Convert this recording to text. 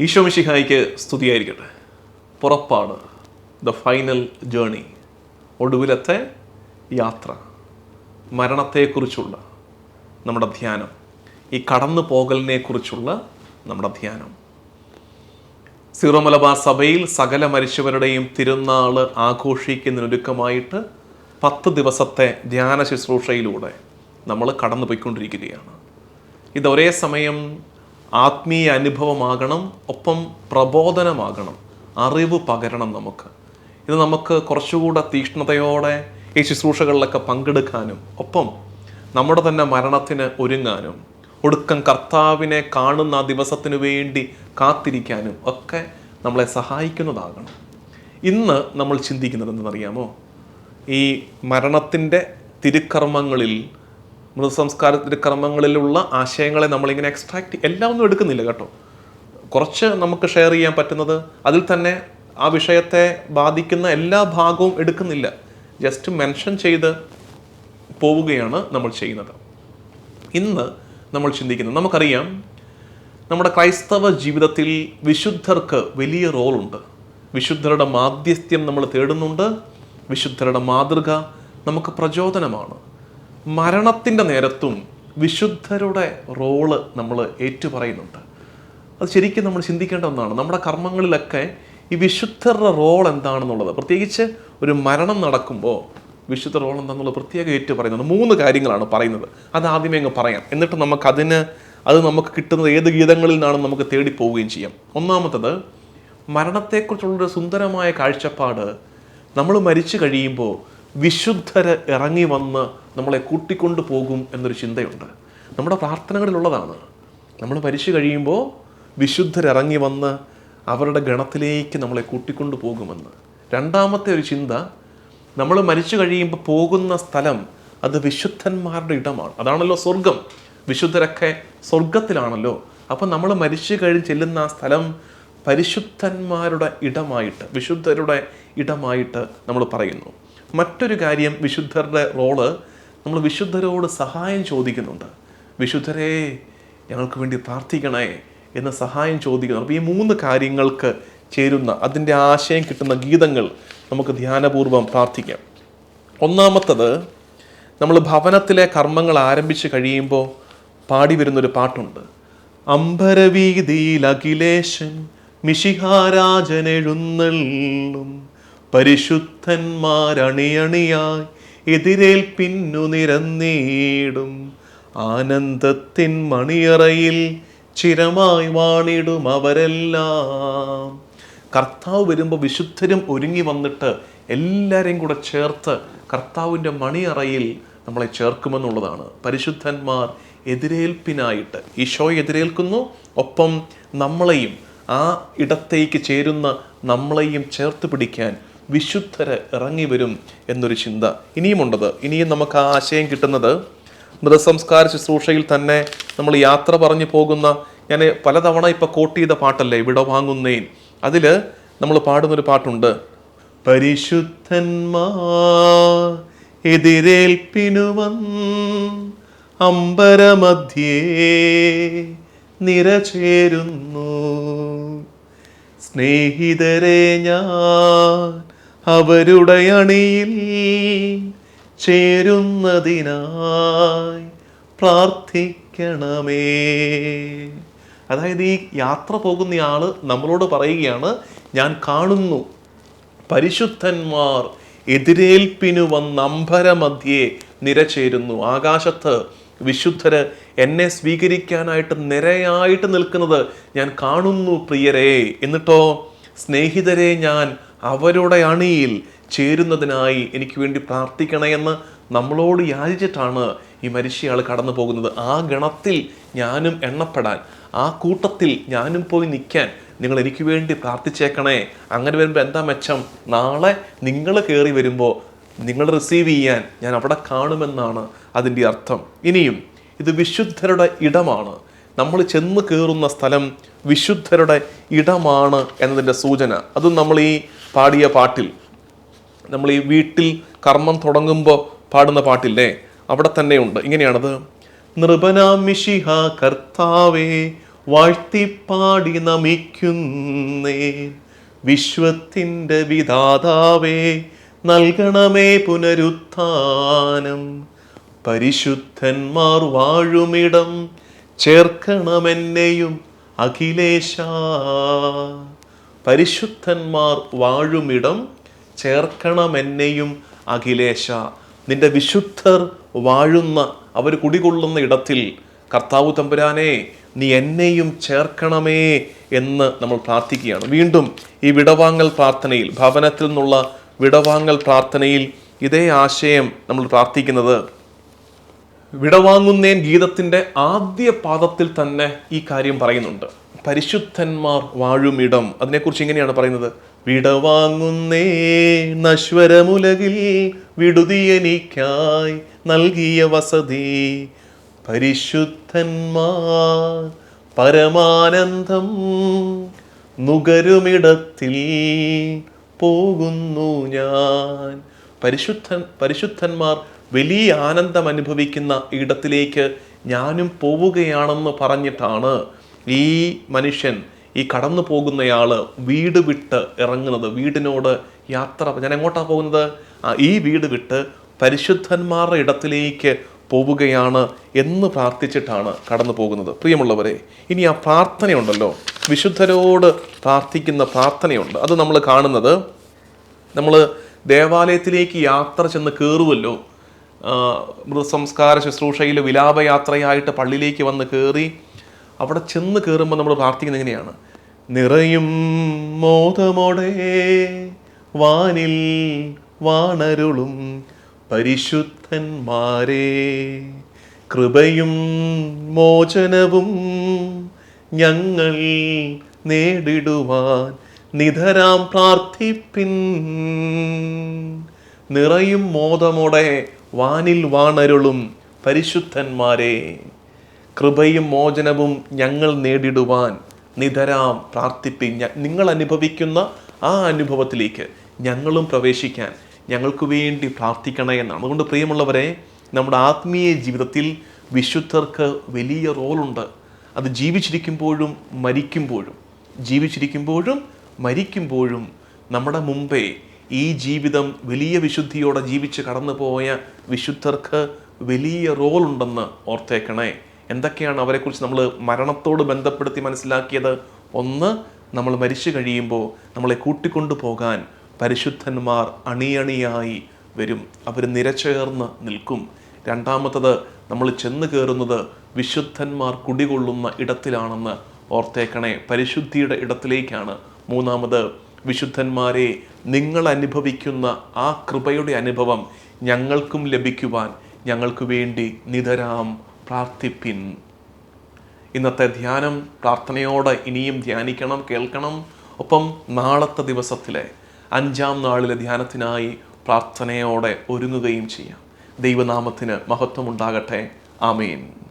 ഈശോ മിഷിഹായിക്ക് സ്തുതിയായിരിക്കട്ടെ. പുറപ്പാട്. The final journey ഒടുവിലത്തെ യാത്ര. മരണത്തെക്കുറിച്ചുള്ള നമ്മുടെ ധ്യാനം. ഈ കടന്നു പോകലിനെക്കുറിച്ചുള്ള നമ്മുടെ ധ്യാനം. സീറോ മലബാർ സഭയിൽ സകല മരിച്ചവരുടെയും തിരുനാൾ ആഘോഷിക്കുന്നതിനൊരുക്കമായിട്ട് പത്ത് ദിവസത്തെ ധ്യാന ശുശ്രൂഷയിലൂടെ നമ്മൾ കടന്നു പോയിക്കൊണ്ടിരിക്കുകയാണ് ഇത് ഒരേ സമയം ആത്മീയ അനുഭവമാകണം ഒപ്പം പ്രബോധനമാകണം അറിവ് പകരണം നമുക്ക്. ഇത് നമുക്ക് കുറച്ചുകൂടെ തീക്ഷ്ണതയോടെ ഈ ശുശ്രൂഷകളിലൊക്കെ പങ്കെടുക്കാനും ഒപ്പം നമ്മുടെ തന്നെ മരണത്തിന് ഒരുങ്ങാനും ഒടുക്കം കർത്താവിനെ കാണുന്ന ആ ദിവസത്തിനു വേണ്ടി കാത്തിരിക്കാനും ഒക്കെ നമ്മളെ സഹായിക്കുന്നതാകണം. ഇന്ന് നമ്മൾ ചിന്തിക്കുന്നത് എന്തെന്നറിയാമോ? ഈ മരണത്തിന്റെ തിരുക്കർമ്മങ്ങളിൽ മൃതസംസ്കാര ക്രമങ്ങളിലുള്ള ആശയങ്ങളെ നമ്മളിങ്ങനെ എക്സ്ട്രാക്ട് എല്ലാം ഒന്നും എടുക്കുന്നില്ല കേട്ടോ. കുറച്ച് നമുക്ക് ഷെയർ ചെയ്യാൻ പറ്റുന്നത് അതിൽ തന്നെ ആ വിഷയത്തെ ബാധിക്കുന്ന എല്ലാ ഭാഗവും എടുക്കുന്നില്ല. ജസ്റ്റ് മെൻഷൻ ചെയ്ത് പോവുകയാണ് നമ്മൾ ചെയ്യുന്നത്. ഇന്ന് നമ്മൾ ചിന്തിക്കുന്നത് നമുക്കറിയാം നമ്മുടെ ക്രൈസ്തവ ജീവിതത്തിൽ വിശുദ്ധർക്ക് വലിയ റോളുണ്ട് വിശുദ്ധരുടെ മാധ്യസ്ഥ്യം നമ്മൾ തേടുന്നുണ്ട്. വിശുദ്ധരുടെ മാതൃക നമുക്ക് പ്രചോദനമാണ്. മരണത്തിന്റെ നേരത്തും വിശുദ്ധരുടെ റോൾ നമ്മൾ ഏറ്റുപറയുന്നുണ്ട്. അത് ശരിക്കും നമ്മൾ ചിന്തിക്കേണ്ട ഒന്നാണ്. നമ്മുടെ കർമ്മങ്ങളിലൊക്കെ ഈ വിശുദ്ധരുടെ റോൾ എന്താണെന്നുള്ളത്. പ്രത്യേകിച്ച് ഒരു മരണം നടക്കുമ്പോൾ വിശുദ്ധ റോൾ എന്താണെന്നുള്ളത് പ്രത്യേകം ഏറ്റു പറയുന്നത് മൂന്ന് കാര്യങ്ങളാണ് പറയുന്നത്. അത് ആദ്യമേ അങ്ങ് പറയാം. എന്നിട്ട് നമുക്കതിന് അത് നമുക്ക് കിട്ടുന്നത് ഏത് ഗീതങ്ങളിൽ നിന്നാണ് നമുക്ക് തേടി പോവുകയും ചെയ്യാം. ഒന്നാമത്തത് മരണത്തെക്കുറിച്ചുള്ളൊരു സുന്ദരമായ കാഴ്ചപ്പാട് നമ്മൾ മരിച്ചു കഴിയുമ്പോൾ വിശുദ്ധര് ഇറങ്ങി വന്ന് നമ്മളെ കൂട്ടിക്കൊണ്ടു പോകും എന്നൊരു ചിന്തയുണ്ട്. നമ്മുടെ പ്രാർത്ഥനകളിലുള്ളതാണ്. നമ്മൾ മരിച്ചു കഴിയുമ്പോൾ വിശുദ്ധരിറങ്ങി വന്ന് അവരുടെ ഗണത്തിലേക്ക് നമ്മളെ കൂട്ടിക്കൊണ്ടു പോകുമെന്ന്. രണ്ടാമത്തെ ഒരു ചിന്ത നമ്മൾ മരിച്ചു കഴിയുമ്പോൾ പോകുന്ന സ്ഥലം അത് വിശുദ്ധന്മാരുടെ ഇടമാണ്. അതാണല്ലോ സ്വർഗം വിശുദ്ധരൊക്കെ സ്വർഗത്തിലാണല്ലോ അപ്പം നമ്മൾ മരിച്ചു കഴിഞ്ഞ് ചെല്ലുന്ന ആ സ്ഥലം പരിശുദ്ധന്മാരുടെ ഇടമായിട്ട് വിശുദ്ധരുടെ ഇടമായിട്ട് നമ്മൾ പറയുന്നു. മറ്റൊരു കാര്യം വിശുദ്ധരുടെ റോൾ നമ്മൾ വിശുദ്ധരോട് സഹായം ചോദിക്കുന്നുണ്ട്. വിശുദ്ധരെ ഞങ്ങൾക്ക് വേണ്ടി പ്രാർത്ഥിക്കണേ എന്ന് സഹായം ചോദിക്കുന്നു. അപ്പോൾ ഈ മൂന്ന് കാര്യങ്ങൾക്ക് ചേരുന്ന അതിന്റെ ആശയം കിട്ടുന്ന ഗീതങ്ങൾ നമുക്ക് ധ്യാനപൂർവം പ്രാർത്ഥിക്കാം. ഒന്നാമത്തത് നമ്മൾ ഭവനത്തിലെ കർമ്മങ്ങൾ ആരംഭിച്ച് കഴിയുമ്പോൾ പാടി വരുന്നൊരു പാട്ടുണ്ട്. അമ്പരവീതിയിൽ അഖിലേശൻ മിശിഹാരാജനെഴുന്നള്ളും പരിശുദ്ധന്മാരണിയണിയായി എതിരേൽപ്പിന്നു നിരന്നീടും. ആനന്ദത്തിൻ മണിയറയിൽ ചിരമായി വാണിടും അവരെല്ലാം. കർത്താവ് വരുമ്പോൾ വിശുദ്ധരും ഒരുങ്ങി വന്നിട്ട് എല്ലാവരെയും കൂടെ ചേർത്ത് കർത്താവിന്റെ മണിയറയിൽ നമ്മളെ ചേർക്കുമെന്നുള്ളതാണ്. പരിശുദ്ധന്മാർ എതിരേൽപ്പിനായിട്ട്. ഈശോ എതിരേൽക്കുന്നു ഒപ്പം നമ്മളെയും ആ ഇടത്തേക്ക് ചേരുന്ന നമ്മളെയും ചേർത്ത് പിടിക്കാൻ വിശുദ്ധര് ഇറങ്ങി വരും എന്നൊരു ചിന്ത ഇനിയുമുണ്ടത്. ഇനിയും നമുക്ക് ആ ആശയം കിട്ടുന്നത് മൃതസംസ്കാര ശുശ്രൂഷയിൽ തന്നെ നമ്മൾ യാത്ര പറഞ്ഞു പോകുന്ന ഞാൻ പലതവണ ഇപ്പൊ കോട്ട് ചെയ്ത പാട്ടല്ലേ ഇവിടെ വാങ്ങുന്നേൻ. അതിൽ നമ്മൾ പാടുന്നൊരു പാട്ടുണ്ട്. പരിശുദ്ധന്മാ എതിരേൽപ്പിനുവൻ അമ്പരമധ്യേ നിരചേരുന്നു. സ്നേഹിതരെ ഞാൻ അവരുടെ അണിയിൽ ചേരുന്നതിനായി പ്രാർത്ഥിക്കണമേ. അതായത് ഈ യാത്ര പോകുന്ന ആൾ നമ്മളോട് പറയുകയാണ് ഞാൻ കാണുന്നു. പരിശുദ്ധന്മാർ എതിരേൽപ്പിനു വന്ന് അമ്പരമധ്യേ നിരചേരുന്നു. ആകാശത്ത് വിശുദ്ധര് എന്നെ സ്വീകരിക്കാനായിട്ട് നിരയായിട്ട് നിൽക്കുന്നത് ഞാൻ കാണുന്നു പ്രിയരേ. എന്നിട്ടോ സ്നേഹിതരെ ഞാൻ അവരുടെ അണിയിൽ ചേരുന്നതിനായി എനിക്ക് വേണ്ടി പ്രാർത്ഥിക്കണമെന്ന് നമ്മളോട് യാചിച്ചിട്ടാണ് ഈ മരിച്ചയാൾ കടന്നു പോകുന്നത്. ആ ഗണത്തിൽ ഞാനും എണ്ണപ്പെടാൻ ആ കൂട്ടത്തിൽ ഞാനും പോയി നിൽക്കാൻ നിങ്ങൾ എനിക്ക് വേണ്ടി പ്രാർത്ഥിച്ചേക്കണേ. അങ്ങനെ വരുമ്പോൾ എന്താ മെച്ചം? നാളെ നിങ്ങൾ കയറി വരുമ്പോൾ നിങ്ങൾ റിസീവ് ചെയ്യാൻ ഞാൻ അവിടെ കാണുമെന്നാണ് അതിന്റെ അർത്ഥം. ഇനിയും ഇത് വിശുദ്ധരുടെ ഇടമാണ്. നമ്മൾ ചെന്ന് കയറുന്ന സ്ഥലം വിശുദ്ധരുടെ ഇടമാണ് എന്നതിന്റെ സൂചന. അതും നമ്മൾ ഈ പാടിയ പാട്ടിൽ. നമ്മൾ ഈ വീട്ടിൽ കർമ്മം തുടങ്ങുമ്പോൾ പാടുന്ന പാട്ടില്ലേ? അവിടെ തന്നെയുണ്ട്. ഇങ്ങനെയാണത്. നൃപനാമിഷിഹ കർത്താവേ വാഴ്ത്തിപ്പാടി നമിക്കുന്നേ. വിശ്വത്തിന്റെ വിധാതാവേ നൽകണമേ പുനരുത്ഥാനം. പരിശുദ്ധന്മാർ വാഴുമിടം ചേർക്കണമെന്നെയും അഖിലേശ. പരിശുദ്ധന്മാർ വാഴുമിടം ചേർക്കണമെന്നെയും അഖിലേശ. നിന്റെ വിശുദ്ധർ വാഴുന്ന അവർ കുടികൊള്ളുന്ന ഇടത്തിൽ കർത്താവ് തമ്പുരാനെ നീ എന്നെയും ചേർക്കണമേ എന്ന് നമ്മൾ പ്രാർത്ഥിക്കുകയാണ്. വീണ്ടും ഈ വിടവാങ്ങൽ പ്രാർത്ഥനയിൽ ഭവനത്തിൽ നിന്നുള്ള വിടവാങ്ങൽ പ്രാർത്ഥനയിൽ ഇതേ ആശയം നമ്മൾ പ്രാർത്ഥിക്കുന്നത് വിടവാങ്ങുന്നേൻ ഗീതത്തിന്റെ ആദ്യ പാദത്തിൽ തന്നെ ഈ കാര്യം പറയുന്നുണ്ട്. പരിശുദ്ധന്മാർ വാഴുമിടം. അതിനെക്കുറിച്ച് ഇങ്ങനെയാണ് പറയുന്നത്. വിടവാങ്ങുന്നേ നശ്വരമുലകിൽ വിടുതിയനിക്കായി നൽകിയ വസതി. പരിശുദ്ധന്മാർ പരമാനന്ദം നുകരുമിടത്തിൽ പോകുന്നു ഞാൻ. പരിശുദ്ധൻ പരിശുദ്ധന്മാർ വലിയ ആനന്ദം അനുഭവിക്കുന്ന ഇടത്തിലേക്ക് ഞാനും പോവുകയാണെന്ന് പറഞ്ഞിട്ടാണ് ഈ മനുഷ്യൻ ഈ കടന്നു പോകുന്നയാൾ വീട് വിട്ട് ഇറങ്ങുന്നത് വീടിനോട് യാത്ര. ഞാൻ എങ്ങോട്ടാണ് പോകുന്നത്? ഈ വീട് വിട്ട് പരിശുദ്ധന്മാരുടെ ഇടത്തിലേക്ക് പോവുകയാണ് എന്ന് പ്രാർത്ഥിച്ചിട്ടാണ് കടന്നു പോകുന്നത്. പ്രിയമുള്ളവരെ ഇനി ആ പ്രാർത്ഥനയുണ്ടല്ലോ. വിശുദ്ധരോട് പ്രാർത്ഥിക്കുന്ന പ്രാർത്ഥനയുണ്ട്. അത് നമ്മൾ കാണുന്നത്. നമ്മൾ ദേവാലയത്തിലേക്ക് യാത്ര ചെന്ന് കയറുമല്ലോ മൃതസംസ്കാര ശുശ്രൂഷയിൽ വിലാപയാത്രയായിട്ട് പള്ളിയിലേക്ക് വന്ന് കയറി അവിടെ ചെന്ന് കയറുമ്പോൾ നമ്മൾ പ്രാർത്ഥിക്കുന്നത് എങ്ങനെയാണ്? നിറയും മോദമോടെ വാനിൽ വാണരുളും പരിശുദ്ധന്മാരെ കൃപയും മോചനവും ഞങ്ങൾ നേടിടുവാൻ നിധരാം പ്രാർത്ഥിപ്പിൻ. നിറയും മോദമോടെ വാനിൽ വാണരുളും പരിശുദ്ധന്മാരെ. കൃപയും മോചനവും ഞങ്ങൾ നേടിടുവാൻ നിതരാം പ്രാർത്ഥിപ്പി നിങ്ങൾ അനുഭവിക്കുന്ന ആ അനുഭവത്തിലേക്ക് ഞങ്ങളും പ്രവേശിക്കാൻ ഞങ്ങൾക്ക് വേണ്ടി പ്രാർത്ഥിക്കണേ എന്നാണ്. അതുകൊണ്ട് പ്രിയമുള്ളവരെ നമ്മുടെ ആത്മീയ ജീവിതത്തിൽ വിശുദ്ധർക്ക് വലിയ റോളുണ്ട്. അത് ജീവിച്ചിരിക്കുമ്പോഴും മരിക്കുമ്പോഴും ജീവിച്ചിരിക്കുമ്പോഴും മരിക്കുമ്പോഴും നമ്മുടെ മുമ്പേ ഈ ജീവിതം വലിയ വിശുദ്ധിയോടെ ജീവിച്ച് കടന്നുപോയ വിശുദ്ധർക്ക് വലിയ റോൾ ഉണ്ടെന്ന് ഓർത്തേക്കണേ. എന്തൊക്കെയാണ് അവരെക്കുറിച്ച് നമ്മൾ മരണത്തോട് ബന്ധപ്പെടുത്തി മനസ്സിലാക്കിയത്? ഒന്ന് നമ്മൾ മരിച്ചു കഴിയുമ്പോൾ നമ്മളെ കൂട്ടിക്കൊണ്ടു പോകാൻ പരിശുദ്ധന്മാർ അണിയണിയായി വരും. അവർ നിരച്ചേർന്ന് നിൽക്കും. രണ്ടാമത്തത് നമ്മൾ ചെന്ന് കയറുന്നത് വിശുദ്ധന്മാർ കുടികൊള്ളുന്ന ഇടത്തിലാണെന്ന് ഓർത്തേക്കണേ. പരിശുദ്ധിയുടെ ഇടത്തിലേക്കാണ്. മൂന്നാമത് വിശുദ്ധന്മാരെ നിങ്ങൾ അനുഭവിക്കുന്ന ആ കൃപയുടെ അനുഭവം ഞങ്ങൾക്കും ലഭിക്കുവാൻ ഞങ്ങൾക്ക് വേണ്ടി നിതരാം പ്രാർത്ഥിപ്പിൻ. ഇന്നത്തെ ധ്യാനം പ്രാർത്ഥനയോടെ ഇനിയും ധ്യാനിക്കണം കേൾക്കണം. ഒപ്പം നാളത്തെ ദിവസത്തിലെ അഞ്ചാം നാളിലെ ധ്യാനത്തിനായി പ്രാർത്ഥനയോടെ ഒരുങ്ങുകയും ചെയ്യാം. ദൈവനാമത്തിന് മഹത്വമുണ്ടാകട്ടെ. ആമീൻ.